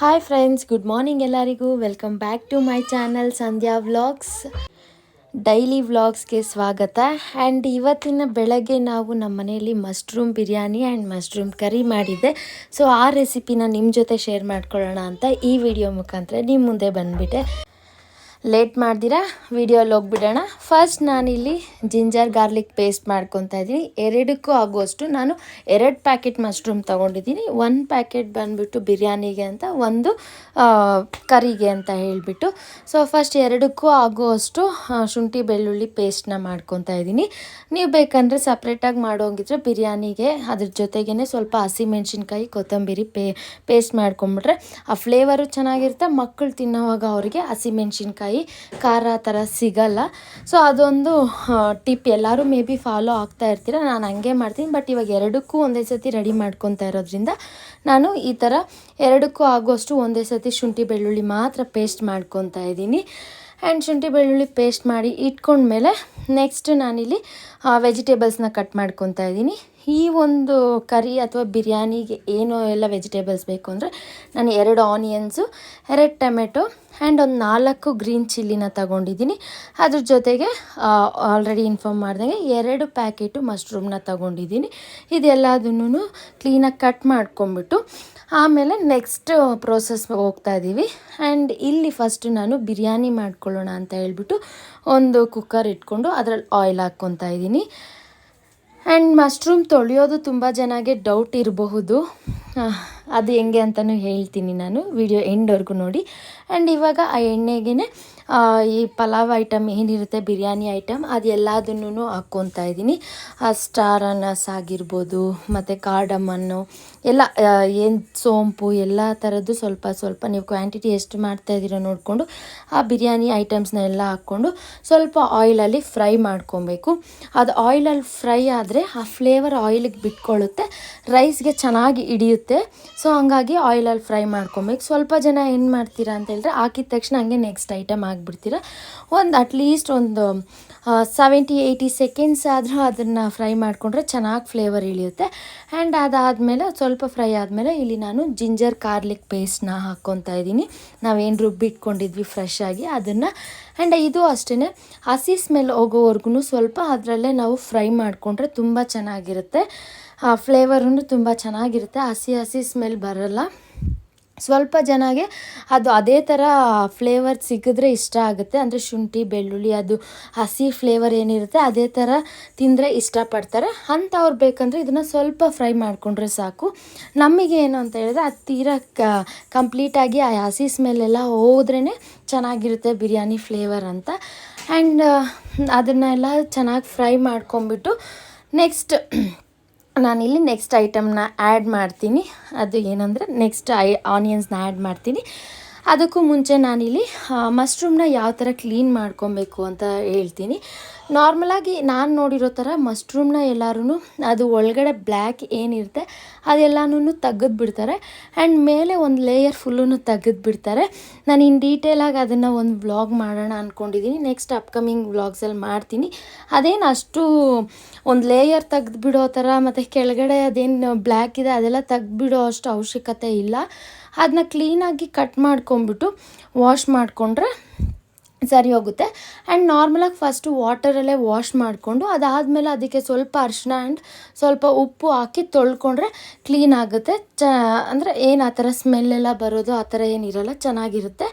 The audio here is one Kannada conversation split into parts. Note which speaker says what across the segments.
Speaker 1: ಹಾಯ್ ಫ್ರೆಂಡ್ಸ್ ಗುಡ್ ಮಾರ್ನಿಂಗ್ ಎಲ್ಲರಿಗೂ. Welcome back to my channel Sandhya vlogs daily ವ್ಲಾಗ್ಸ್ಗೆ ಸ್ವಾಗತ. ಆ್ಯಂಡ್ ಇವತ್ತಿನ ಬೆಳಗ್ಗೆ ನಾವು ನಮ್ಮ ಮನೆಯಲ್ಲಿ mushroom biryani and mushroom curry ಮಾಡಿದ್ದೆ. ಸೊ ಆ ರೆಸಿಪಿನ ನಿಮ್ಮ ಜೊತೆ ಶೇರ್ ಮಾಡ್ಕೊಳ್ಳೋಣ ಅಂತ ಈ ವಿಡಿಯೋ ಮುಖಾಂತರ ನಿಮ್ಮ ಮುಂದೆ ಬಂದುಬಿಟ್ಟೆ. ಲೇಟ್ ಮಾಡ್ದಿರಾ? ವಿಡಿಯೋಲ್ಲಿ ಹೋಗ್ಬಿಡೋಣ. ಫಸ್ಟ್ ನಾನಿಲ್ಲಿ ಜಿಂಜರ್ ಗಾರ್ಲಿಕ್ ಪೇಸ್ಟ್ ಮಾಡ್ಕೊತಾ ಇದ್ದೀನಿ. ಎರಡಕ್ಕೂ ಆಗುವಷ್ಟು ನಾನು ಎರಡು ಪ್ಯಾಕೆಟ್ ಮಶ್ರೂಮ್ ತೊಗೊಂಡಿದ್ದೀನಿ. ಒಂದು ಪ್ಯಾಕೆಟ್ ಬಂದುಬಿಟ್ಟು ಬಿರಿಯಾನಿಗೆ ಅಂತ, ಒಂದು ಕರಿಗೆ ಅಂತ ಹೇಳಿಬಿಟ್ಟು. ಸೊ ಫಸ್ಟ್ ಎರಡಕ್ಕೂ ಆಗುವಷ್ಟು ಶುಂಠಿ ಬೆಳ್ಳುಳ್ಳಿ ಪೇಸ್ಟ್ನ ಮಾಡ್ಕೊತಾ ಇದ್ದೀನಿ. ನೀವು ಬೇಕಂದರೆ ಸಪ್ರೇಟಾಗಿ ಮಾಡೋಂಗಿದ್ರೆ ಬಿರಿಯಾನಿಗೆ ಅದ್ರ ಜೊತೆಗೇ ಸ್ವಲ್ಪ ಹಸಿಮೆಣ್ಸಿನ್ಕಾಯಿ ಕೊತ್ತಂಬರಿ ಪೇಸ್ಟ್ ಮಾಡ್ಕೊಂಬಿಟ್ರೆ ಆ ಫ್ಲೇವರು ಚೆನ್ನಾಗಿರುತ್ತೆ. ಮಕ್ಕಳು ತಿನ್ನೋವಾಗ ಅವರಿಗೆ ಹಸಿಮೆಣ್ಸಿನ್ಕಾಯಿ ಖಾರ ಆ ಥರ ಸಿಗಲ್ಲ. ಸೊ ಅದೊಂದು ಟಿಪ್ ಎಲ್ಲರೂ ಮೇ ಬಿ ಫಾಲೋ ಆಗ್ತಾ ಇರ್ತೀರ, ನಾನು ಹಂಗೆ ಮಾಡ್ತೀನಿ. ಬಟ್ ಇವಾಗ ಎರಡಕ್ಕೂ ಒಂದೇ ಸತಿ ರೆಡಿ ಮಾಡ್ಕೊತಾ ಇರೋದ್ರಿಂದ ನಾನು ಈ ಥರ ಎರಡಕ್ಕೂ ಆಗುವಷ್ಟು ಒಂದೇ ಸತಿ ಶುಂಠಿ, ಬೆಳ್ಳುಳ್ಳಿ ಮಾತ್ರ ಪೇಸ್ಟ್ ಮಾಡ್ಕೊತಾ ಇದ್ದೀನಿ. ಆ್ಯಂಡ್ ಶುಂಠಿ, ಬೆಳ್ಳುಳ್ಳಿ ಪೇಸ್ಟ್ ಮಾಡಿ ಇಟ್ಕೊಂಡ್ಮೇಲೆ ನೆಕ್ಸ್ಟ್ ನಾನಿಲ್ಲಿ ವೆಜಿಟೇಬಲ್ಸ್ನ ಕಟ್ ಮಾಡ್ಕೊತಾ ಇದ್ದೀನಿ. ಈ ಒಂದು ಕರಿ ಅಥವಾ ಬಿರಿಯಾನಿಗೆ ಏನು ಎಲ್ಲ ವೆಜಿಟೇಬಲ್ಸ್ ಬೇಕು ಅಂದರೆ ನಾನು ಎರಡು ಆನಿಯನ್ಸು ಎರಡು ಟೊಮೆಟೊ ಆ್ಯಂಡ್ ಒಂದು ನಾಲ್ಕು ಗ್ರೀನ್ ಚಿಲ್ಲಿನ ತಗೊಂಡಿದ್ದೀನಿ. ಅದ್ರ ಜೊತೆಗೆ ಆಲ್ರೆಡಿ ಇನ್ಫಾರ್ಮ್ ಮಾಡಿದಂಗೆ ಎರಡು ಪ್ಯಾಕೆಟು ಮಶ್ರೂಮ್ನ ತಗೊಂಡಿದ್ದೀನಿ. ಇದೆಲ್ಲದನ್ನು ಕ್ಲೀನಾಗಿ ಕಟ್ ಮಾಡ್ಕೊಂಬಿಟ್ಟು ಆಮೇಲೆ ನೆಕ್ಸ್ಟ್ ಪ್ರೋಸೆಸ್ ಹೋಗ್ತಾ ಇದ್ದೀವಿ ಆ್ಯಂಡ್ ಇಲ್ಲಿ ಫಸ್ಟ್ ನಾನು ಬಿರಿಯಾನಿ ಮಾಡ್ಕೊಳ್ಳೋಣ ಅಂತ ಹೇಳ್ಬಿಟ್ಟು ಒಂದು ಕುಕ್ಕರ್ ಇಟ್ಕೊಂಡು ಅದರಲ್ಲಿ ಆಯಿಲ್ ಹಾಕ್ಕೊತಾ ಇದ್ದೀನಿ ಆ್ಯಂಡ್ ಮಶ್ರೂಮ್ ತೊಳೆಯೋದು ತುಂಬ ಜನಗೆ ಡೌಟ್ ಇರಬಹುದು. ಅದು ಹೆಂಗೆ ಅಂತಲೂ ಹೇಳ್ತೀನಿ ನಾನು. ವಿಡಿಯೋ ಎಂಡ್ವರೆಗೂ ನೋಡಿ. ಆ್ಯಂಡ್ ಇವಾಗ ಆ ಎಣ್ಣೆಗೆ ಈ ಪಲಾವ್ ಐಟಮ್ ಏನಿರುತ್ತೆ, ಬಿರಿಯಾನಿ ಐಟಮ್ ಅದು ಹಾಕ್ಕೊತಾ ಇದ್ದೀನಿ. ಸ್ಟಾರ್ ಅನ್ನಸ್ ಆಗಿರ್ಬೋದು, ಮತ್ತು ಕಾರ್ಡಮನ್ನು ಎಲ್ಲ ಏನು ಸೋಂಪು, ಎಲ್ಲ ಥರದ್ದು ಸ್ವಲ್ಪ ಸ್ವಲ್ಪ ನೀವು ಕ್ವಾಂಟಿಟಿ ಎಷ್ಟು ಮಾಡ್ತಾ ಇದ್ದೀರೋ ನೋಡಿಕೊಂಡು ಆ ಬಿರಿಯಾನಿ ಐಟಮ್ಸ್ನ ಎಲ್ಲ ಹಾಕ್ಕೊಂಡು ಸ್ವಲ್ಪ ಆಯಿಲಲ್ಲಿ ಫ್ರೈ ಮಾಡ್ಕೊಬೇಕು. ಅದು ಆಯಿಲಲ್ಲಿ ಫ್ರೈ ಆದರೆ ಆ ಫ್ಲೇವರ್ ಆಯಿಲಿಗೆ ಬಿಟ್ಕೊಳ್ಳುತ್ತೆ ರೈಸ್ಗೆ ಚೆನ್ನಾಗಿ ಹಿಡಿಯುತ್ತೆ. ಸೊ ಹಂಗಾಗಿ ಆಯಿಲಲ್ಲಿ ಫ್ರೈ ಮಾಡ್ಕೊಬೇಕು. ಸ್ವಲ್ಪ ಜನ ಏನು ಮಾಡ್ತೀರಾ ಅಂತ ಹೇಳಿದ್ರೆ ಹಾಕಿದ ತಕ್ಷಣ ಹಂಗೆ ನೆಕ್ಸ್ಟ್ ಐಟಮ್ ಆಗಿಬಿಡ್ತೀರ ಒಂದು ಅಟ್ಲೀಸ್ಟ್ ಒಂದು ಸೆವೆಂಟಿ ಏಯ್ಟಿ ಸೆಕೆಂಡ್ಸ್ ಆದರೂ ಅದನ್ನು ಫ್ರೈ ಮಾಡಿಕೊಂಡ್ರೆ ಚೆನ್ನಾಗಿ ಫ್ಲೇವರ್ ಇಳಿಯುತ್ತೆ. ಆ್ಯಂಡ್ ಅದಾದಮೇಲೆ ಸ್ವಲ್ಪ ಫ್ರೈ ಆದಮೇಲೆ ಇಲ್ಲಿ ನಾನು ಜಿಂಜರ್ ಕಾರ್ಲಿಕ್ ಪೇಸ್ಟ್ನ ಹಾಕ್ಕೊತಾ ಇದ್ದೀನಿ. ನಾವೇನು ರುಬ್ಬಿಟ್ಕೊಂಡಿದ್ವಿ ಫ್ರೆಶ್ ಆಗಿ ಅದನ್ನು. ಆ್ಯಂಡ್ ಇದು ಅಷ್ಟೇ ಹಸಿ ಸ್ಮೆಲ್ ಹೋಗೋವರೆಗೂ ಸ್ವಲ್ಪ ಅದರಲ್ಲೇ ನಾವು ಫ್ರೈ ಮಾಡಿಕೊಂಡ್ರೆ ತುಂಬ ಚೆನ್ನಾಗಿರುತ್ತೆ. ಫ್ಲೇವರೂ ತುಂಬ ಚೆನ್ನಾಗಿರುತ್ತೆ. ಹಸಿ ಹಸಿ ಸ್ಮೆಲ್ ಬರಲ್ಲ. ಸ್ವಲ್ಪ ಜನಗೆ ಅದು ಅದೇ ಥರ ಫ್ಲೇವರ್ ಸಿಕ್ಕಿದ್ರೆ ಇಷ್ಟ ಆಗುತ್ತೆ. ಅಂದರೆ ಶುಂಠಿ, ಬೆಳ್ಳುಳ್ಳಿ, ಅದು ಹಸಿ ಫ್ಲೇವರ್ ಏನಿರುತ್ತೆ ಅದೇ ಥರ ತಿಂದರೆ ಇಷ್ಟಪಡ್ತಾರೆ. ಅಂಥವ್ರು ಬೇಕಂದರೆ ಇದನ್ನು ಸ್ವಲ್ಪ ಫ್ರೈ ಮಾಡಿಕೊಂಡ್ರೆ ಸಾಕು. ನಮಗೆ ಏನು ಅಂತ ಹೇಳಿದ್ರೆ ಅದು ತೀರ ಕಂಪ್ಲೀಟಾಗಿ ಆ ಹಸಿ ಸ್ಮೆಲ್ಲೆಲ್ಲ ಹೋದ್ರೇ ಚೆನ್ನಾಗಿರುತ್ತೆ ಬಿರಿಯಾನಿ ಫ್ಲೇವರ್ ಅಂತ. ಆ್ಯಂಡ್ ಅದನ್ನೆಲ್ಲ ಚೆನ್ನಾಗಿ ಫ್ರೈ ಮಾಡ್ಕೊಂಬಿಟ್ಟು ನೆಕ್ಸ್ಟ್ ನಾನಿಲ್ಲಿ ನೆಕ್ಸ್ಟ್ ಐಟಮ್ನ ಆ್ಯಡ್ ಮಾಡ್ತೀನಿ. ಅದು ಏನಂದರೆ ನೆಕ್ಸ್ಟ್ ಐ ಆನಿಯನ್ಸ್ನ ಆ್ಯಡ್ ಮಾಡ್ತೀನಿ. ಅದಕ್ಕೂ ಮುಂಚೆ ನಾನಿಲ್ಲಿ ಮಶ್ರೂಮ್ನ ಯಾವ ಥರ ಕ್ಲೀನ್ ಮಾಡ್ಕೊಬೇಕು ಅಂತ ಹೇಳ್ತೀನಿ. ನಾರ್ಮಲಾಗಿ ನಾನು ನೋಡಿರೋ ಥರ ಮಶ್ರೂಮ್ನ ಎಲ್ಲರೂ ಅದು ಒಳಗಡೆ ಬ್ಲ್ಯಾಕ್ ಏನಿರುತ್ತೆ ಅದೆಲ್ಲನೂ ತೆಗೆದು ಬಿಡ್ತಾರೆ ಆ್ಯಂಡ್ ಮೇಲೆ ಒಂದು ಲೇಯರ್ ಫುಲ್ಲೂ ತೆಗೆದು ಬಿಡ್ತಾರೆ ನಾನು ಇನ್ ಡೀಟೇಲಾಗಿ ಅದನ್ನು ಒಂದು ವ್ಲಾಗ್ ಮಾಡೋಣ ಅಂದ್ಕೊಂಡಿದ್ದೀನಿ ನೆಕ್ಸ್ಟ್ ಅಪ್ಕಮಿಂಗ್ ವ್ಲಾಗ್ಸಲ್ಲಿ ಮಾಡ್ತೀನಿ. ಅದೇನು ಅಷ್ಟು ಒಂದು ಲೇಯರ್ ತೆಗೆದು ಬಿಡೋ ಥರ ಮತ್ತು ಕೆಳಗಡೆ ಅದೇನು ಬ್ಲ್ಯಾಕ್ ಇದೆ ಅದೆಲ್ಲ ತೆಗ್ದುಬಿಡೋ ಅಷ್ಟು ಅವಶ್ಯಕತೆ ಇಲ್ಲ. ಅದನ್ನ ಕ್ಲೀನಾಗಿ ಕಟ್ ಮಾಡ್ಕೊಂಬಿಟ್ಟು ವಾಶ್ ಮಾಡಿಕೊಂಡ್ರೆ ಸರಿ ಹೋಗುತ್ತೆ. ಆ್ಯಂಡ್ ನಾರ್ಮಲಾಗಿ ಫಸ್ಟು ವಾಟರಲ್ಲೇ ವಾಶ್ ಮಾಡಿಕೊಂಡು ಅದಾದಮೇಲೆ ಅದಕ್ಕೆ ಸ್ವಲ್ಪ ಅರಿಶಿನ ಆ್ಯಂಡ್ ಸ್ವಲ್ಪ ಉಪ್ಪು ಹಾಕಿ ತೊಳ್ಕೊಂಡ್ರೆ ಕ್ಲೀನ್ ಆಗುತ್ತೆ. ಚ, ಅಂದರೆ ಏನು ಆ ಥರ ಸ್ಮೆಲ್ಲೆಲ್ಲ ಬರೋದು ಆ ಥರ ಏನಿರಲ್ಲ ಚೆನ್ನಾಗಿರುತ್ತೆ.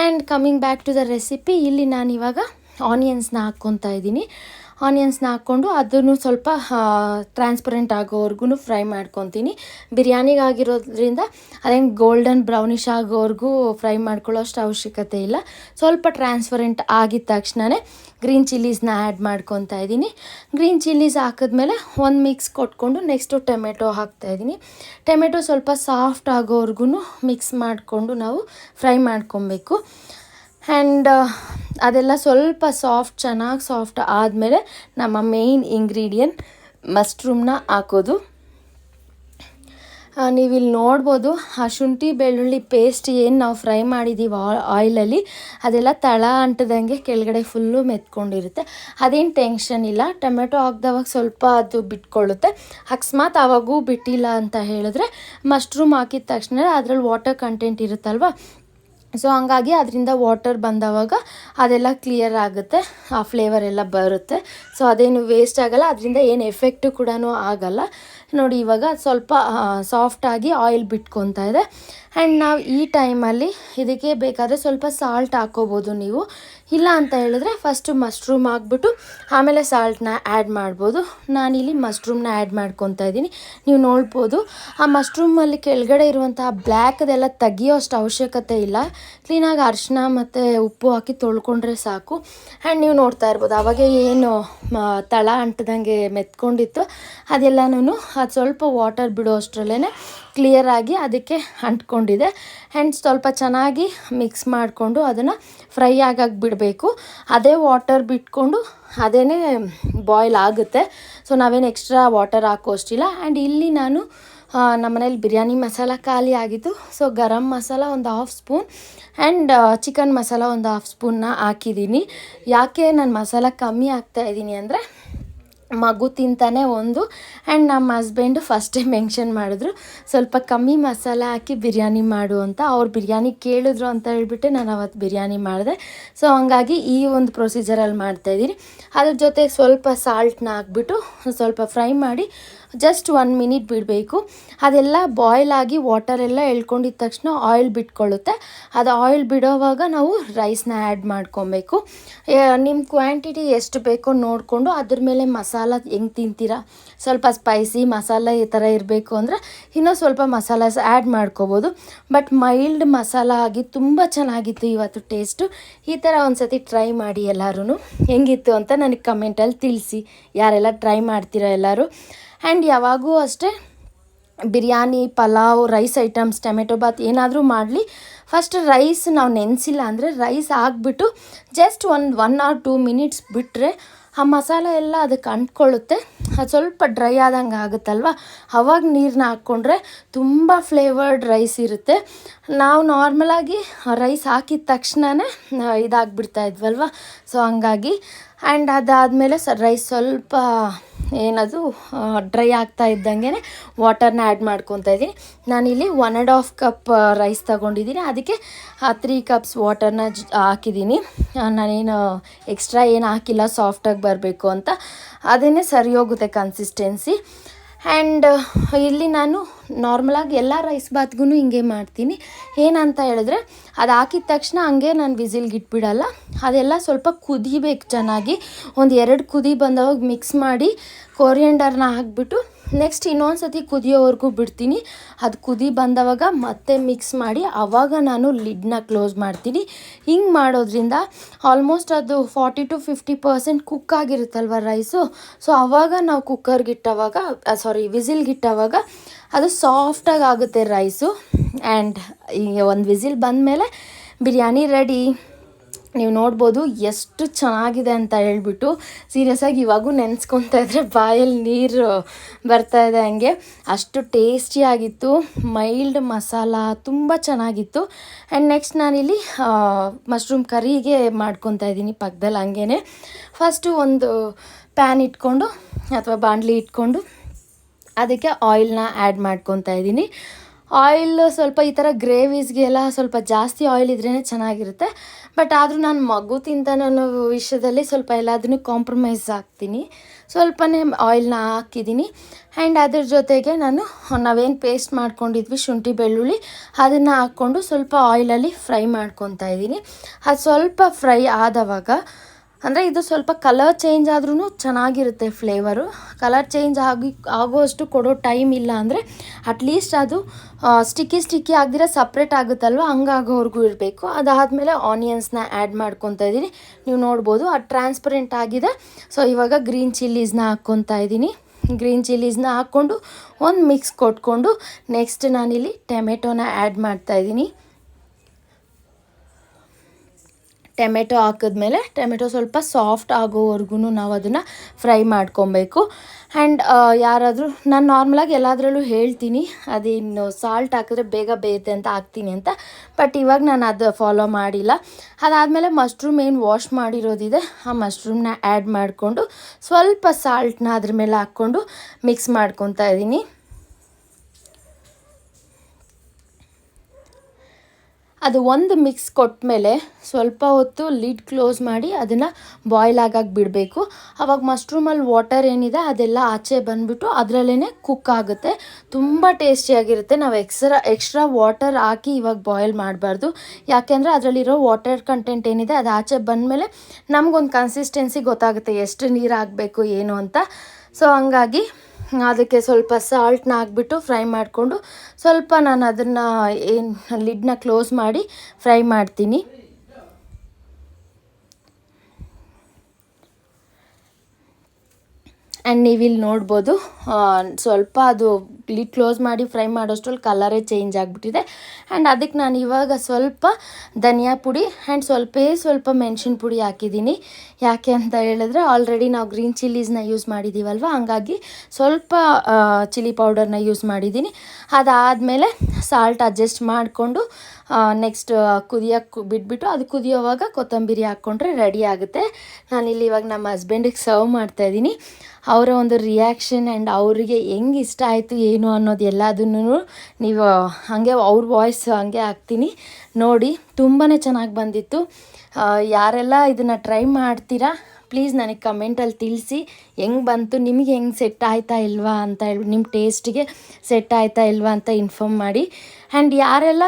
Speaker 1: And coming back to the recipe ಇಲ್ಲಿ ನಾನಿವಾಗ ಆನಿಯನ್ಸ್ನ ಹಾಕ್ಕೊತಾ ಇದ್ದೀನಿ. ಆನಿಯನ್ಸ್ನ ಹಾಕ್ಕೊಂಡು ಅದನ್ನು ಸ್ವಲ್ಪ ಟ್ರಾನ್ಸ್ಪರೆಂಟ್ ಆಗೋವರೆಗೂ ಫ್ರೈ ಮಾಡ್ಕೊತೀನಿ. ಬಿರಿಯಾನಿಗೆ ಆಗಿರೋದ್ರಿಂದ ಅದೇನು ಗೋಲ್ಡನ್ ಬ್ರೌನಿಷ್ ಆಗೋವರೆಗೂ ಫ್ರೈ ಮಾಡ್ಕೊಳ್ಳೋ ಅಷ್ಟು ಅವಶ್ಯಕತೆ ಇಲ್ಲ. ಸ್ವಲ್ಪ ಟ್ರಾನ್ಸ್ಪರೆಂಟ್ ಆಗಿದ ತಕ್ಷಣವೇ ಗ್ರೀನ್ ಚಿಲ್ಲೀಸ್ನ ಆ್ಯಡ್ ಮಾಡ್ಕೊತಾ ಇದ್ದೀನಿ. ಗ್ರೀನ್ ಚಿಲ್ಲೀಸ್ ಹಾಕಿದ್ಮೇಲೆ ಒಂದು ಮಿಕ್ಸ್ ಕೊಟ್ಕೊಂಡು ನೆಕ್ಸ್ಟು ಟೊಮೆಟೊ ಹಾಕ್ತಾ ಇದ್ದೀನಿ. ಟೊಮೆಟೊ ಸ್ವಲ್ಪ ಸಾಫ್ಟ್ ಆಗೋವರೆಗೂ ಮಿಕ್ಸ್ ಮಾಡಿಕೊಂಡು ನಾವು ಫ್ರೈ ಮಾಡ್ಕೊಬೇಕು. ಆ್ಯಂಡ್ ಅದೆಲ್ಲ ಸ್ವಲ್ಪ ಸಾಫ್ಟ್ ಚೆನ್ನಾಗಿ ಸಾಫ್ಟ್ ಆದಮೇಲೆ ನಮ್ಮ ಮೇಯ್ನ್ ಇಂಗ್ರೀಡಿಯಂಟ್ ಮಶ್ರೂಮ್ನ ಹಾಕೋದು. ನೀವಿಲ್ಲಿ ನೋಡ್ಬೋದು, ಆ ಶುಂಠಿ, ಬೆಳ್ಳುಳ್ಳಿ ಪೇಸ್ಟ್ ಏನು ನಾವು ಫ್ರೈ ಮಾಡಿದ್ದೀವಿ ಆಯಿಲಲ್ಲಿ ಅದೆಲ್ಲ ತಳ ಅಂಟದಂಗೆ ಕೆಳಗಡೆ ಫುಲ್ಲು ಮೆತ್ಕೊಂಡಿರುತ್ತೆ. ಅದೇನು ಟೆನ್ಷನ್ ಇಲ್ಲ, ಟೊಮೆಟೊ ಹಾಕ್ದವಾಗ ಸ್ವಲ್ಪ ಅದು ಬಿಟ್ಕೊಳ್ಳುತ್ತೆ. ಅಕಸ್ಮಾತ್ ಆವಾಗೂ ಬಿಟ್ಟಿಲ್ಲ ಅಂತ ಹೇಳಿದ್ರೆ ಮಶ್ರೂಮ್ ಹಾಕಿದ ತಕ್ಷಣ ಅದರಲ್ಲಿ ವಾಟರ್ ಕಂಟೆಂಟ್ ಇರುತ್ತಲ್ವ ಸೊ ಹಂಗಾಗಿ ಅದರಿಂದ ವಾಟರ್ ಬಂದವಾಗ ಅದೆಲ್ಲ ಕ್ಲಿಯರ್ ಆಗುತ್ತೆ, ಆ ಫ್ಲೇವರ್ ಎಲ್ಲ ಬರುತ್ತೆ. ಸೊ ಅದೇನು ವೇಸ್ಟ್ ಆಗಲ್ಲ, ಅದರಿಂದ ಏನು ಎಫೆಕ್ಟು ಕೂಡ ಆಗಲ್ಲ. ನೋಡಿ, ಇವಾಗ ಸ್ವಲ್ಪ ಸಾಫ್ಟಾಗಿ ಆಯಿಲ್ ಬಿಟ್ಕೊತಾ ಇದೆ. ಆ್ಯಂಡ್ ನಾವು ಈ ಟೈಮಲ್ಲಿ ಇದಕ್ಕೆ ಬೇಕಾದರೆ ಸ್ವಲ್ಪ ಸಾಲ್ಟ್ ಹಾಕೋಬೋದು ನೀವು. ಇಲ್ಲ ಅಂತ ಹೇಳಿದ್ರೆ ಫಸ್ಟು ಮಶ್ರೂಮ್ ಹಾಕ್ಬಿಟ್ಟು ಆಮೇಲೆ ಸಾಲ್ಟ್ನ ಆ್ಯಡ್ ಮಾಡ್ಬೋದು. ನಾನಿಲ್ಲಿ ಮಶ್ರೂಮ್ನ ಆ್ಯಡ್ ಮಾಡ್ಕೊತಾ ಇದ್ದೀನಿ. ನೀವು ನೋಡ್ಬೋದು, ಆ ಮಶ್ರೂಮಲ್ಲಿ ಕೆಳಗಡೆ ಇರುವಂತಹ ಬ್ಲ್ಯಾಕ್ದೆಲ್ಲ ತೆಗಿಯೋಷ್ಟು ಅವಶ್ಯಕತೆ ಇಲ್ಲ. ಕ್ಲೀನಾಗಿ ಅರಿಶಿನ ಮತ್ತು ಉಪ್ಪು ಹಾಕಿ ತೊಳ್ಕೊಂಡ್ರೆ ಸಾಕು. ಆ್ಯಂಡ್ ನೀವು ನೋಡ್ತಾ ಇರ್ಬೋದು ಆವಾಗ ಏನು ತಳ ಅಂಟದಂಗೆ ಮೆತ್ಕೊಂಡಿತ್ತು. ಅದೆಲ್ಲನೂ ಅದು ಸ್ವಲ್ಪ ವಾಟರ್ ಬಿಡೋ ಅಷ್ಟರಲ್ಲೇ ಕ್ಲಿಯರಾಗಿ ಅದಕ್ಕೆ ಅಂಟ್ಕೊಂಡಿದೆ. ಆ್ಯಂಡ್ ಸ್ವಲ್ಪ ಚೆನ್ನಾಗಿ ಮಿಕ್ಸ್ ಮಾಡಿಕೊಂಡು ಅದನ್ನು ಫ್ರೈ ಆಗಾಗ ಬಿಡಬೇಕು ಅದೇ ವಾಟರ್ ಬಿಟ್ಕೊಂಡು ಅದೇ ಬಾಯ್ಲ್ ಆಗುತ್ತೆ. ಸೊ ನಾವೇನು ಎಕ್ಸ್ಟ್ರಾ ವಾಟರ್ ಹಾಕೋ ಅಷ್ಟಿಲ್ಲ. ಆ್ಯಂಡ್ ಇಲ್ಲಿ ನಾನು ನಮ್ಮ ಮನೇಲಿ ಬಿರಿಯಾನಿ ಮಸಾಲ ಖಾಲಿ ಆಗಿತ್ತು. ಸೊ ಗರಂ ಮಸಾಲ ಒಂದು half spoon and chicken masala ಒಂದು ಹಾಫ್ ಸ್ಪೂನ್ನ ಹಾಕಿದ್ದೀನಿ. ಯಾಕೆ ನಾನು ಮಸಾಲ ಕಮ್ಮಿ ಹಾಕ್ತಾ ಇದ್ದೀನಿ ಅಂದರೆ ಮಗು ತಿಂತಾನೆ ಒಂದು. ಆ್ಯಂಡ್ ನಮ್ಮ ಹಸ್ಬೆಂಡು ಟೈಮ್ ಮೆನ್ಷನ್ ಮಾಡಿದ್ರು, ಸ್ವಲ್ಪ ಕಮ್ಮಿ ಮಸಾಲ ಹಾಕಿ ಬಿರಿಯಾನಿ ಮಾಡು ಅಂತ. ಅವ್ರು ಬಿರಿಯಾನಿ ಕೇಳಿದ್ರು ಅಂತ ಹೇಳ್ಬಿಟ್ಟು ನಾನು ಅವತ್ತು ಬಿರಿಯಾನಿ ಮಾಡಿದೆ. ಸೊ ಹಂಗಾಗಿ ಈ ಒಂದು ಪ್ರೊಸೀಜರಲ್ಲಿ ಮಾಡ್ತಾಯಿದ್ದೀನಿ ಅದ್ರ ಜೊತೆ ಸ್ವಲ್ಪ ಸಾಲ್ಟ್ನ ಹಾಕ್ಬಿಟ್ಟು ಸ್ವಲ್ಪ ಫ್ರೈ ಮಾಡಿ ಜಸ್ಟ್ ಒನ್ ಮಿನಿಟ್ ಬಿಡಬೇಕು. ಅದೆಲ್ಲ ಬಾಯ್ಲ್ ಆಗಿ ವಾಟರ್ ಎಲ್ಲ ಎಳ್ಕೊಂಡಿದ ತಕ್ಷಣ ಆಯಿಲ್ ಬಿಟ್ಕೊಳ್ಳುತ್ತೆ. ಅದು ಆಯಿಲ್ ಬಿಡೋವಾಗ ನಾವು ರೈಸ್ನ ಆ್ಯಡ್ ಮಾಡ್ಕೊಬೇಕು. ನಿಮ್ಮ ಕ್ವಾಂಟಿಟಿ ಎಷ್ಟು ಬೇಕೋ ನೋಡಿಕೊಂಡು ಅದ್ರ ಮೇಲೆ ಮಸಾಲ ಹೆಂಗೆ ತಿಂತೀರಾ? ಸ್ವಲ್ಪ ಸ್ಪೈಸಿ ಮಸಾಲ ಈ ಥರ ಇರಬೇಕು ಅಂದರೆ ಇನ್ನೂ ಸ್ವಲ್ಪ ಮಸಾಲಾಸ್ ಆ್ಯಡ್ ಮಾಡ್ಕೋಬೋದು. ಬಟ್ ಮೈಲ್ಡ್ ಮಸಾಲ ಆಗಿ ತುಂಬ ಚೆನ್ನಾಗಿತ್ತು ಇವತ್ತು ಟೇಸ್ಟು ಈ ಥರ ಒಂದು ಸತಿ ಟ್ರೈ ಮಾಡಿ ಎಲ್ಲರೂ ಹೆಂಗಿತ್ತು ಅಂತ ನನಗೆ ಕಮೆಂಟಲ್ಲಿ ತಿಳಿಸಿ. ಯಾರೆಲ್ಲ ಟ್ರೈ ಮಾಡ್ತೀರಾ ಎಲ್ಲರೂ? ಆ್ಯಂಡ್ ಯಾವಾಗೂ ಅಷ್ಟೇ, biryani, pulao rice items tomato bath ಏನಾದರೂ ಮಾಡಲಿ. ಫಸ್ಟ್ ರೈಸ್ ನಾವು ನೆನೆಸಿಲ್ಲ ಅಂದರೆ ರೈಸ್ ಹಾಕ್ಬಿಟ್ಟು ಜಸ್ಟ್ ಒಂದು ಒನ್ ಆರ್ ಟೂ ಮಿನಿಟ್ಸ್ ಬಿಟ್ಟರೆ ಆ ಮಸಾಲೆ ಎಲ್ಲ ಅದಕ್ಕೆ ಅಂಟ್ಕೊಳ್ಳುತ್ತೆ. ಅದು ಸ್ವಲ್ಪ ಡ್ರೈ ಆದಂಗೆ ಆಗುತ್ತಲ್ವ? ಅವಾಗ ನೀರನ್ನ ಹಾಕ್ಕೊಂಡ್ರೆ ತುಂಬ ಫ್ಲೇವರ್ಡ್ ರೈಸ್ ಇರುತ್ತೆ. ನಾವು ನಾರ್ಮಲಾಗಿ ರೈಸ್ ಹಾಕಿದ ತಕ್ಷಣವೇ ಇದಾಗ್ಬಿಡ್ತಾ ಇದ್ವಲ್ವ? ಸೊ ಹಂಗಾಗಿ ಆ್ಯಂಡ್ ಅದಾದಮೇಲೆ ಸ ರೈಸ್ ಸ್ವಲ್ಪ ಏನದು ಡ್ರೈ ಆಗ್ತಾ ಇದ್ದಂಗೆ ವಾಟರ್ನ ಆ್ಯಡ್ ಮಾಡ್ಕೊತಾ ಇದ್ದೀನಿ. ನಾನಿಲ್ಲಿ one and half cup rice ತಗೊಂಡಿದ್ದೀನಿ. ಅದಕ್ಕೆ ತ್ರೀ ಕಪ್ಸ್ ವಾಟರ್ನ ಜ್, ಹಾಕಿದ್ದೀನಿ. ನಾನೇನು ಎಕ್ಸ್ಟ್ರಾ ಏನು ಹಾಕಿಲ್ಲ ಸಾಫ್ಟಾಗಿ ಬರಬೇಕು ಅಂತ. ಅದೇ ಸರಿ ಹೋಗುತ್ತೆ ಕನ್ಸಿಸ್ಟೆನ್ಸಿ ಆ್ಯಂಡ್ ಇಲ್ಲಿ ನಾನು ನಾರ್ಮಲಾಗಿ ಎಲ್ಲ ರೈಸ್ ಬಾತ್ಗೂ ಹಿಂಗೆ ಮಾಡ್ತೀನಿ. ಏನಂತ ಹೇಳಿದ್ರೆ, ಅದು ಹಾಕಿದ ತಕ್ಷಣ ಹಂಗೆ ನಾನು ವಿಸಿಲ್ಗೆ ಇಟ್ಬಿಡಲ್ಲ ಅದೆಲ್ಲ ಸ್ವಲ್ಪ ಕುದಿಬೇಕು ಚೆನ್ನಾಗಿ. ಒಂದು ಎರಡು ಕುದಿ ಬಂದವಾಗ ಮಿಕ್ಸ್ ಮಾಡಿ ಕೊರಿಯಂಡರ್ನ ಹಾಕ್ಬಿಟ್ಟು ನೆಕ್ಸ್ಟ್ ಇನ್ನೊಂದು ಸತಿ ಕುದಿಯೋವರೆಗೂ ಬಿಡ್ತೀನಿ. ಅದು ಕುದಿ ಬಂದವಾಗ ಮತ್ತೆ ಮಿಕ್ಸ್ ಮಾಡಿ. ಆವಾಗ ನಾನು ಲಿಡ್ನ ಕ್ಲೋಸ್ ಮಾಡ್ತೀನಿ. ಹಿಂಗೆ ಮಾಡೋದ್ರಿಂದ ಆಲ್ಮೋಸ್ಟ್ ಅದು forty to fifty percent cook ಆಗಿರುತ್ತಲ್ವ rice so ಆವಾಗ ನಾವು ಕುಕ್ಕರ್ಗಿಟ್ಟವಾಗ ಸಾರಿ ವಿಸಿಲ್ಗಿಟ್ಟವಾಗ ಅದು ಸಾಫ್ಟಾಗಿ ಆಗುತ್ತೆ ರೈಸು ಆ್ಯಂಡ್ ಈಗ ಒಂದು ವಿಸಿಲ್ ಬಂದಮೇಲೆ ಬಿರಿಯಾನಿ ರೆಡಿ ನೀವು ನೋಡ್ಬೋದು ಎಷ್ಟು ಚೆನ್ನಾಗಿದೆ ಅಂತ ಹೇಳ್ಬಿಟ್ಟು ಸೀರಿಯಸ್ಸಾಗಿ ಇವಾಗೂ ನೆನೆಸ್ಕೊತಾ ಇದ್ರೆ ಬಾಯಲ್ಲಿ ನೀರು ಬರ್ತಾ ಇದೆ ಹಂಗೆ. ಅಷ್ಟು ಟೇಸ್ಟಿಯಾಗಿತ್ತು ಮೈಲ್ಡ್ ಮಸಾಲ ತುಂಬ ಚೆನ್ನಾಗಿತ್ತು. ಆ್ಯಂಡ್ ನೆಕ್ಸ್ಟ್ ನಾನಿಲ್ಲಿ ಮಶ್ರೂಮ್ ಕರಿಗೆ ಮಾಡ್ಕೊತಾ ಇದ್ದೀನಿ ಪಕ್ಕದಲ್ಲಿ ಹಂಗೇ ಫಸ್ಟು ಒಂದು ಪ್ಯಾನ್ ಇಟ್ಕೊಂಡು ಅಥವಾ ಬಾಣಲಿ ಇಟ್ಕೊಂಡು ಅದಕ್ಕೆ ಆಯಿಲ್ನ ಆ್ಯಡ್ ಮಾಡ್ಕೊತಾ ಇದ್ದೀನಿ. ಆಯಿಲ್ ಸ್ವಲ್ಪ ಈ ಥರ ಗ್ರೇವೀಸ್ಗೆಲ್ಲ ಸ್ವಲ್ಪ ಜಾಸ್ತಿ ಆಯಿಲ್ ಇದ್ರೇ ಚೆನ್ನಾಗಿರುತ್ತೆ. ಬಟ್ ಆದರೂ ನಾನು ಮಗು ತಿಂತ ಅನ್ನೋ ವಿಷಯದಲ್ಲಿ ಸ್ವಲ್ಪ ಎಲ್ಲದನ್ನು ಕಾಂಪ್ರಮೈಸ್ ಆಗ್ತೀನಿ. ಸ್ವಲ್ಪನೇ ಆಯಿಲ್ನ ಹಾಕಿದ್ದೀನಿ ಆ್ಯಂಡ್ ಅದ್ರ ಜೊತೆಗೆ ನಾನು ನಾವೇನು ಪೇಸ್ಟ್ ಮಾಡ್ಕೊಂಡಿದ್ವಿ ಶುಂಠಿ ಬೆಳ್ಳುಳ್ಳಿ, ಅದನ್ನು ಹಾಕ್ಕೊಂಡು ಸ್ವಲ್ಪ ಆಯಿಲಲ್ಲಿ ಫ್ರೈ ಮಾಡ್ಕೊತಾ ಇದ್ದೀನಿ ಅದು ಸ್ವಲ್ಪ ಫ್ರೈ ಆದವಾಗ ಅಂದರೆ ಇದು ಸ್ವಲ್ಪ ಕಲರ್ ಚೇಂಜ್ ಆದ್ರೂ ಚೆನ್ನಾಗಿರುತ್ತೆ ಫ್ಲೇವರು ಕಲರ್ ಚೇಂಜ್ ಆಗಿ, ಆಗುವಷ್ಟು ಕೊಡೋ ಟೈಮ್ ಇಲ್ಲ ಅಂದರೆ ಅಟ್ಲೀಸ್ಟ್ ಅದು ಸ್ಟಿಕ್ಕಿ ಸ್ಟಿಕ್ಕಿ ಆಗದಿರ ಸಪ್ರೇಟ್ ಆಗುತ್ತಲ್ವ? ಹಂಗಾಗೋವರೆಗೂ ಇರಬೇಕು. ಅದಾದಮೇಲೆ ಆನಿಯನ್ಸ್ನ ಆ್ಯಡ್ ಮಾಡ್ಕೊತಾ ಇದ್ದೀನಿ. ನೀವು ನೋಡ್ಬೋದು ಅದು ಟ್ರಾನ್ಸ್ಪರೆಂಟ್ ಆಗಿದೆ. ಸೊ ಇವಾಗ ಗ್ರೀನ್ ಚಿಲ್ಲೀಸ್ನ ಹಾಕ್ಕೊತಾ ಇದ್ದೀನಿ. ಗ್ರೀನ್ ಚಿಲ್ಲೀಸ್ನ ಹಾಕ್ಕೊಂಡು ಒಂದು ಮಿಕ್ಸ್ ಕೊಟ್ಕೊಂಡು ನೆಕ್ಸ್ಟ್ ನಾನಿಲ್ಲಿ ಟೊಮೆಟೊನ ಆ್ಯಡ್ ಮಾಡ್ತಾ ಟೊಮೆಟೊ ಹಾಕಿದ್ಮೇಲೆ ಟೊಮೆಟೊ ಸ್ವಲ್ಪ ಸಾಫ್ಟ್ ಆಗೋವರೆಗೂ ನಾವು ಅದನ್ನು ಫ್ರೈ ಮಾಡ್ಕೊಬೇಕು. ಆ್ಯಂಡ್ ಯಾರಾದರೂ ನಾನು ನಾರ್ಮಲಾಗಿ ಎಲ್ಲದರಲ್ಲೂ ಹೇಳ್ತೀನಿ, ಅದೇನು ಸಾಲ್ಟ್ ಹಾಕಿದ್ರೆ ಬೇಗ ಬೇಯುತ್ತೆ ಅಂತ ಹಾಕ್ತೀನಿ ಅಂತ ಬಟ್ ಇವಾಗ ನಾನು ಅದು ಫಾಲೋ ಮಾಡಿಲ್ಲ. ಅದಾದಮೇಲೆ ಮಶ್ರೂಮ್ ಏನು ವಾಶ್ ಮಾಡಿರೋದಿದೆ, ಆ ಮಶ್ರೂಮ್ನ ಆ್ಯಡ್ ಮಾಡಿಕೊಂಡು ಸ್ವಲ್ಪ ಸಾಲ್ಟ್ನ ಅದ್ರ ಮೇಲೆ ಹಾಕ್ಕೊಂಡು ಮಿಕ್ಸ್ ಮಾಡ್ಕೊತಾ ಇದ್ದೀನಿ ಅದು ಒಂದು ಮಿಕ್ಸ್ ಕೊಟ್ಮೇಲೆ ಸ್ವಲ್ಪ ಹೊತ್ತು ಲಿಡ್ ಕ್ಲೋಸ್ ಮಾಡಿ ಅದನ್ನು ಬಾಯ್ಲ್ ಆಗಕ್ಕೆ ಬಿಡಬೇಕು. ಅವಾಗ ಮಶ್ರೂಮಲ್ಲಿ ವಾಟರ್ ಏನಿದೆ ಅದೆಲ್ಲ ಆಚೆ ಬಂದುಬಿಟ್ಟು ಅದರಲ್ಲೇ ಕುಕ್ ಆಗುತ್ತೆ. ತುಂಬ ಟೇಸ್ಟಿಯಾಗಿರುತ್ತೆ. ನಾವು ಎಕ್ಸ್ಟ್ರಾ ಎಕ್ಸ್ಟ್ರಾ ವಾಟರ್ ಹಾಕಿ ಇವಾಗ ಬಾಯ್ಲ್ ಮಾಡಬಾರ್ದು. ಯಾಕೆಂದರೆ ಅದರಲ್ಲಿರೋ ವಾಟರ್ ಕಂಟೆಂಟ್ ಏನಿದೆ ಅದು ಆಚೆ ಬಂದಮೇಲೆ ನಮಗೊಂದು ಕನ್ಸಿಸ್ಟೆನ್ಸಿ ಗೊತ್ತಾಗುತ್ತೆ. ಎಷ್ಟು ನೀರು ಹಾಕಬೇಕು, ಏನು ಅಂತ. ಸೊ ಹಂಗಾಗಿ ಅದಕ್ಕೆ ಸ್ವಲ್ಪ ಸಾಲ್ಟ್ನ ಹಾಕ್ಬಿಟ್ಟು ಫ್ರೈ ಮಾಡಿಕೊಂಡು ಸ್ವಲ್ಪ ನಾನು ಅದನ್ನು ಏನು ಲಿಡ್ನ ಕ್ಲೋಸ್ ಮಾಡಿ ಫ್ರೈ ಮಾಡ್ತೀನಿ. ಆ್ಯಂಡ್ ನೀವಿಲ್ಲಿ ನೋಡ್ಬೋದು ಸ್ವಲ್ಪ ಅದು ಲಿಡ್ ಕ್ಲೋಸ್ ಮಾಡಿ ಫ್ರೈ ಮಾಡೋಷ್ಟ್ರಲ್ಲಿ ಕಲರೇ ಚೇಂಜ್ ಆಗಿಬಿಟ್ಟಿದೆ. ಆ್ಯಂಡ್ ಅದಕ್ಕೆ ನಾನು ಇವಾಗ ಸ್ವಲ್ಪ ಧನಿಯಾ ಪುಡಿ ಆ್ಯಂಡ್ ಸ್ವಲ್ಪ ಸ್ವಲ್ಪ ಮೆಣಸಿನ ಪುಡಿ ಹಾಕಿದ್ದೀನಿ. ಯಾಕೆ ಅಂತ ಹೇಳಿದ್ರೆ ಆಲ್ರೆಡಿ ನಾವು ಗ್ರೀನ್ ಚಿಲ್ಲೀಸ್ನ ಯೂಸ್ ಮಾಡಿದ್ದೀವಲ್ವ ಹಂಗಾಗಿ ಸ್ವಲ್ಪ ಚಿಲ್ಲಿ ಪೌಡರ್ನ ಯೂಸ್ ಮಾಡಿದ್ದೀನಿ. ಅದಾದಮೇಲೆ ಸಾಲ್ಟ್ ಅಡ್ಜಸ್ಟ್ ಮಾಡಿಕೊಂಡು ನೆಕ್ಸ್ಟ್ ಕುದಿಯೋಕ್ಕೆ ಬಿಟ್ಬಿಟ್ಟು ಅದು ಕುದಿಯೋವಾಗ ಕೊತ್ತಂಬರಿ ಹಾಕ್ಕೊಂಡ್ರೆ ರೆಡಿ ಆಗುತ್ತೆ. ನಾನಿಲ್ಲಿ ಇವಾಗ ನಮ್ಮ ಹಸ್ಬೆಂಡಿಗೆ ಸರ್ವ್ ಮಾಡ್ತಾಯಿದ್ದೀನಿ ಅವರ ಒಂದು ರಿಯಾಕ್ಷನ್ ಆ್ಯಂಡ್ ಅವರಿಗೆ ಹೆಂಗೆ ಇಷ್ಟ ಆಯಿತು, ಏನು ಅನ್ನೋದು ಎಲ್ಲದನ್ನು ನೀವು ಹಾಗೆ, ಅವ್ರ ವಾಯ್ಸ್ ಹಾಗೆ ಹಾಕ್ತೀನಿ. ನೋಡಿ ತುಂಬಾ ಚೆನ್ನಾಗಿ ಬಂದಿತ್ತು. ಯಾರೆಲ್ಲ ಇದನ್ನು ಟ್ರೈ ಮಾಡ್ತೀರಾ ಪ್ಲೀಸ್ ನನಗೆ ಕಮೆಂಟಲ್ಲಿ ತಿಳಿಸಿ. ಹೆಂಗೆ ಬಂತು, ನಿಮಗೆ ಹೆಂಗೆ ಸೆಟ್ ಆಯ್ತಾ ಇಲ್ವಾ ಅಂತ ಹೇಳಿ ನಿಮ್ಮ ಟೇಸ್ಟಿಗೆ ಸೆಟ್ ಆಯ್ತಾ ಇಲ್ವಾ ಅಂತ ಇನ್ಫಾರ್ಮ್ ಮಾಡಿ. ಆ್ಯಂಡ್ ಯಾರೆಲ್ಲ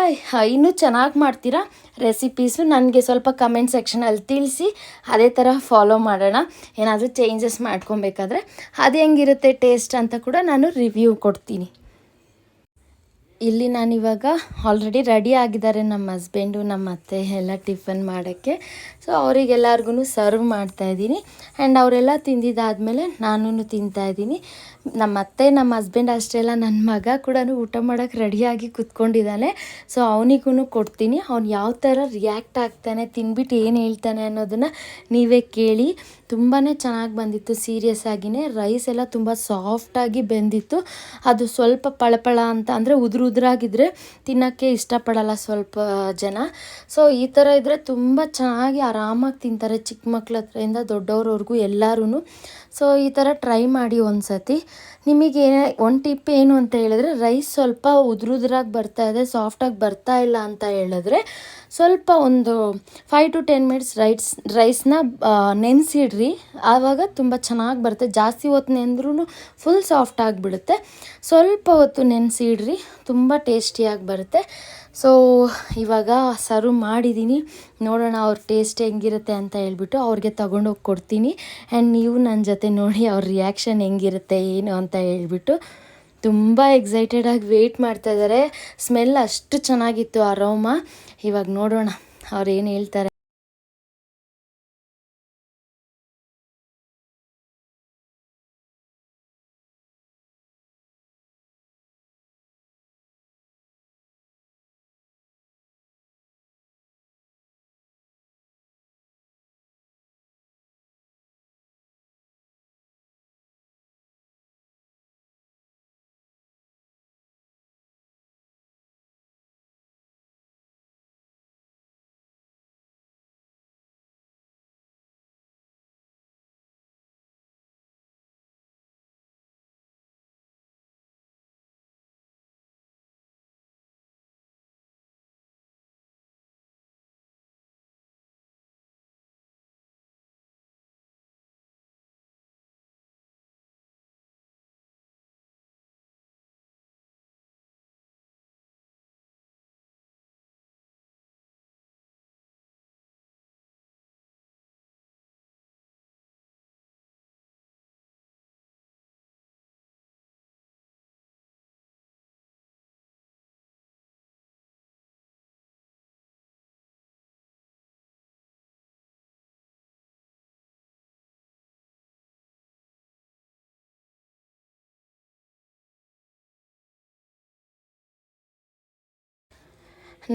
Speaker 1: ಇನ್ನೂ ಚೆನ್ನಾಗಿ ಮಾಡ್ತೀರಾ ರೆಸಿಪೀಸು ನನಗೆ ಸ್ವಲ್ಪ ಕಮೆಂಟ್ ಸೆಕ್ಷನಲ್ಲಿ ತಿಳಿಸಿ. ಅದೇ ಥರ ಫಾಲೋ ಮಾಡೋಣ. ಏನಾದರೂ ಚೇಂಜಸ್ ಮಾಡ್ಕೊಬೇಕಾದ್ರೆ ಅದು ಹೆಂಗಿರುತ್ತೆ ಟೇಸ್ಟ್ ಅಂತ ಕೂಡ ನಾನು ರಿವ್ಯೂ ಕೊಡ್ತೀನಿ. ಇಲ್ಲಿ ನಾನಿವಾಗ ಆಲ್ರೆಡಿ ರೆಡಿ ಆಗಿದ್ದಾರೆ ನಮ್ಮ ಹಸ್ಬೆಂಡು ನಮ್ಮ ಅತ್ತೆ ಎಲ್ಲ ಟಿಫನ್ ಮಾಡೋಕ್ಕೆ. ಸೊ ಅವರಿಗೆಲ್ಲರಿಗೂ ಸರ್ವ್ ಮಾಡ್ತಾ ಇದ್ದೀನಿ. ಆ್ಯಂಡ್ ಅವರೆಲ್ಲ ತಿಂದಿದ್ದಾದಮೇಲೆ ನಾನು ತಿಂತಾಯಿದ್ದೀನಿ ನಮ್ಮ ಅತ್ತೆ, ನಮ್ಮ ಹಸ್ಬೆಂಡ್ ಅಷ್ಟೇ ನನ್ನ ಮಗ ಕೂಡ ಊಟ ಮಾಡೋಕ್ಕೆ ರೆಡಿಯಾಗಿ ಕುತ್ಕೊಂಡಿದ್ದಾನೆ. ಸೊ ಅವನಿಗೂ ಕೊಡ್ತೀನಿ. ಅವ್ನು ಯಾವ ಥರ ರಿಯಾಕ್ಟ್ ಆಗ್ತಾನೆ ತಿನ್ಬಿಟ್ಟು ಏನು ಹೇಳ್ತಾನೆ ಅನ್ನೋದನ್ನು ನೀವೇ ಕೇಳಿ. ತುಂಬಾ ಚೆನ್ನಾಗಿ ಬಂದಿತ್ತು ಸೀರಿಯಸ್ ಆಗಿನೇ. ರೈಸ್ ಎಲ್ಲ ತುಂಬ ಸಾಫ್ಟಾಗಿ ಬೆಂದಿತ್ತು. ಅದು ಸ್ವಲ್ಪ ಪಳಪಳ ಅಂತ ಅಂದರೆ ಉದುರು ಉದುರಾಗಿದ್ದರೆ ತಿನ್ನೋಕ್ಕೆ ಇಷ್ಟಪಡಲ್ಲ ಸ್ವಲ್ಪ ಜನ. ಸೊ ಈ ಥರ ಇದ್ದರೆ ತುಂಬ ಚೆನ್ನಾಗಿ ಆರಾಮಾಗಿ ತಿಂತಾರೆ ಚಿಕ್ಕ ಮಕ್ಳ ಹತ್ರದಿಂದ ದೊಡ್ಡವ್ರವ್ರಿಗೂ ಎಲ್ಲರೂ ಸೊ ಈ ಥರ ಟ್ರೈ ಮಾಡಿ ಒಂದು ಸತಿ ನಿಮಗೆ ಒಂದು ಟಿಪ್ ಏನು ಅಂತ ಹೇಳಿದ್ರೆ ರೈಸ್ ಸ್ವಲ್ಪ ಉದುರುದ್ರಾಗಿ ಬರ್ತಾ ಇದೆ ಸಾಫ್ಟಾಗಿ ಬರ್ತಾ ಇಲ್ಲ ಅಂತ ಹೇಳಿದ್ರೆ, ಸ್ವಲ್ಪ ಒಂದು five to ten minutes rice ರೈಸ್ನ ನೆನೆಸಿಡ್ರಿ. ಆವಾಗ ತುಂಬ ಚೆನ್ನಾಗಿ ಬರುತ್ತೆ. ಜಾಸ್ತಿ ಹೊತ್ತು ನೆಂದ್ರೂ ಫುಲ್ ಸಾಫ್ಟ್ ಆಗಿಬಿಡುತ್ತೆ ಸ್ವಲ್ಪ ಹೊತ್ತು ನೆನೆಸಿಡ್ರಿ, ತುಂಬ ಟೇಸ್ಟಿಯಾಗಿ ಬರುತ್ತೆ. ಸೊ ಇವಾಗ ಸರ್ವ್ ಮಾಡಿದ್ದೀನಿ ನೋಡೋಣ ಅವ್ರ ಟೇಸ್ಟ್ ಹೆಂಗಿರುತ್ತೆ ಅಂತ ಹೇಳ್ಬಿಟ್ಟು ಅವ್ರಿಗೆ ತಗೊಂಡೋಗಿ ಕೊಡ್ತೀನಿ. ಆ್ಯಂಡ್ ನೀವು ನನ್ನ ಜೊತೆ ನೋಡಿ ಅವ್ರ ರಿಯಾಕ್ಷನ್ ಹೆಂಗಿರುತ್ತೆ, ಏನು ಅಂತ ಹೇಳ್ಬಿಟ್ಟು ತುಂಬ ಎಕ್ಸೈಟೆಡಾಗಿ ವೆಯ್ಟ್ ಮಾಡ್ತಾಯಿದ್ದಾರೆ ಸ್ಮೆಲ್ ಅಷ್ಟು ಚೆನ್ನಾಗಿತ್ತು ಅರೋಮ ಇವಾಗ ನೋಡೋಣ ಅವ್ರು ಏನು ಹೇಳ್ತಾರೆ.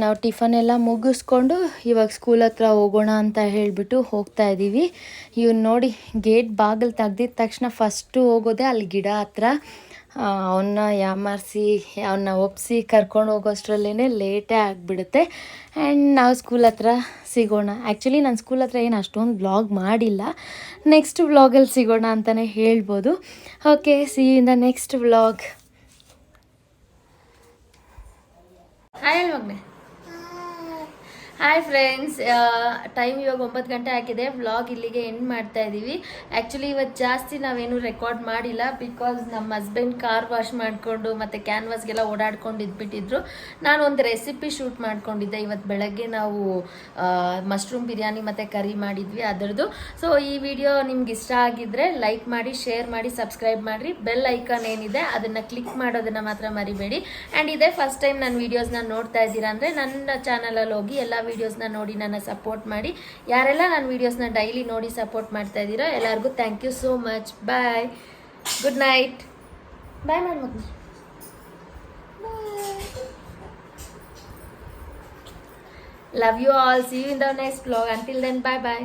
Speaker 1: ನಾವು ಟಿಫನ್ ಎಲ್ಲ ಮುಗಿಸ್ಕೊಂಡು ಇವಾಗ ಸ್ಕೂಲ್ ಹತ್ರ ಹೋಗೋಣ ಅಂತ ಹೇಳಿಬಿಟ್ಟು ಹೋಗ್ತಾ ಇದ್ದೀವಿ. ಇವ್ನು ನೋಡಿ ಗೇಟ್ ಬಾಗಿಲು ತೆಗ್ದಿದ ತಕ್ಷಣ ಫಸ್ಟು ಹೋಗೋದೆ ಅಲ್ಲಿ ಗಿಡ ಹತ್ರ. ಅವನ್ನ ಯಾಮಾರಿಸಿ ಅವನ್ನ ಒಪ್ಪಿಸಿ ಕರ್ಕೊಂಡು ಹೋಗೋಷ್ಟರಲ್ಲೇ ಲೇಟೇ ಆಗಿಬಿಡುತ್ತೆ. ಆ್ಯಂಡ್ ನಾವು ಸ್ಕೂಲ್ ಹತ್ರ ಸಿಗೋಣ. ಆ್ಯಕ್ಚುಲಿ ನಾನು ಸ್ಕೂಲ್ ಹತ್ರ ಏನು ಅಷ್ಟೊಂದು ಬ್ಲಾಗ್ ಮಾಡಿಲ್ಲ. ನೆಕ್ಸ್ಟ್ ವ್ಲಾಗಲ್ಲಿ ಸಿಗೋಣ ಅಂತಲೇ ಹೇಳ್ಬೋದು. Okay see in the next vlog hi Magane hi friends time ಇವಾಗ ಒಂಬತ್ತು ಗಂಟೆ ಆಗಿದೆ. ವ್ಲಾಗ್ ಇಲ್ಲಿಗೆ ಎಂಡ್ ಮಾಡ್ತಾ ಇದ್ದೀವಿ ಆ್ಯಕ್ಚುಲಿ ಇವತ್ತು ಜಾಸ್ತಿ ನಾವೇನು ರೆಕಾರ್ಡ್ ಮಾಡಿಲ್ಲ ಬಿಕಾಸ್ ನಮ್ಮ ಹಸ್ಬೆಂಡ್ ಕಾರ್ ವಾಶ್ ಮಾಡಿಕೊಂಡು ಮತ್ತು ಕ್ಯಾನ್ವಾಸ್ಗೆಲ್ಲ ಓಡಾಡ್ಕೊಂಡು ಇದ್ಬಿಟ್ಟಿದ್ರು. ನಾನು ಒಂದು ರೆಸಿಪಿ ಶೂಟ್ ಮಾಡ್ಕೊಂಡಿದ್ದೆ. ಇವತ್ತು ಬೆಳಗ್ಗೆ ನಾವು ಮಶ್ರೂಮ್ ಬಿರಿಯಾನಿ ಮತ್ತು ಕರಿ ಮಾಡಿದ್ವಿ ಅದರದ್ದು. ಸೊ ಈ ವಿಡಿಯೋ ನಿಮ್ಗೆ ಇಷ್ಟ ಆಗಿದ್ರೆ ಲೈಕ್ ಮಾಡಿ ಶೇರ್ ಮಾಡಿ ಸಬ್ಸ್ಕ್ರೈಬ್ ಮಾಡಿರಿ. ಬೆಲ್ ಐಕಾನ್ ಏನಿದೆ ಅದನ್ನು ಕ್ಲಿಕ್ ಮಾಡೋದನ್ನು ಮಾತ್ರ ಮರಿಬೇಡಿ. ಆ್ಯಂಡ್ ಇದೇ ಫಸ್ಟ್ ಟೈಮ್ ನನ್ನ ವೀಡಿಯೋಸ್ನ ನೋಡ್ತಾ ಇದ್ದೀರಾ ಅಂದರೆ ನನ್ನ ಚಾನಲಲ್ಲಿ ಹೋಗಿ ಎಲ್ಲ ವೀಡಿಯೋಸ್ನ ನೋಡಿ ನನ್ನ ಸಪೋರ್ಟ್ ಮಾಡಿ. ಯಾರೆಲ್ಲ ನನ್ನ ವೀಡಿಯೋಸ್ನ ಡೈಲಿ ನೋಡಿ ಸಪೋರ್ಟ್ ಮಾಡ್ತಾ ಇದ್ದೀರೋ ಎಲ್ಲರಿಗೂ thank you so much bye good night bye ಮಾಡಿ ಮಗು love you all see you in the next blog until then bye bye